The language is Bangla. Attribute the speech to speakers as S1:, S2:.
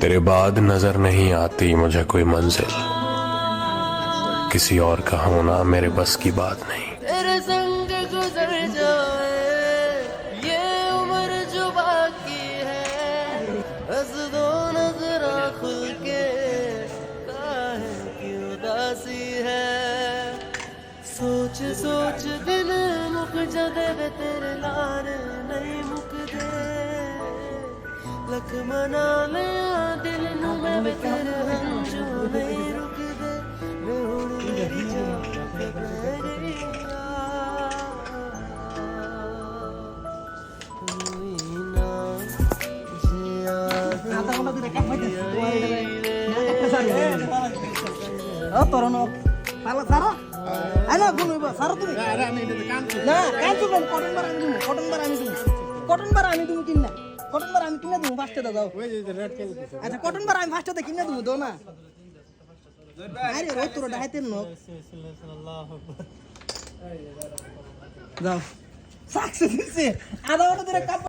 S1: तेरे बाद नज़र नहीं आती मुझे कोई मंजिल। किसी और का होना मेरे बस की बात नहीं।
S2: तेरे संग गुजर जाए, ये उम्र जो बाकी है हंस दो नजरा खुल के की उदासी है। सोच सोच दिल जदे वे तेरे लख मना लिया दिल नु मैं वे तेरे हंजू नहीं रुकदे वे हुण मेरी जान ते बह गई ना जिया
S3: আধা ঘন্টা ধরে কাম হইতেছে তোমার এটা না একটা সারি ও তোর নো পালা সারা আনা গুন হইবা সারা তুমি না কান তো কটন বার আমি দিমু কটন বার আমি দিমু কটন বার আমি দিমু কিনা কটন বার আমি কিনে দেবো ফার্স্টে দাও আচ্ছা কটন বার আমি ফার্স্টে কিনে দেবো দাও না। আরে রোজ তোর ডাইতেন নো যাও সাকসেস দিছে। আধা ঘণ্টা ধরে কাম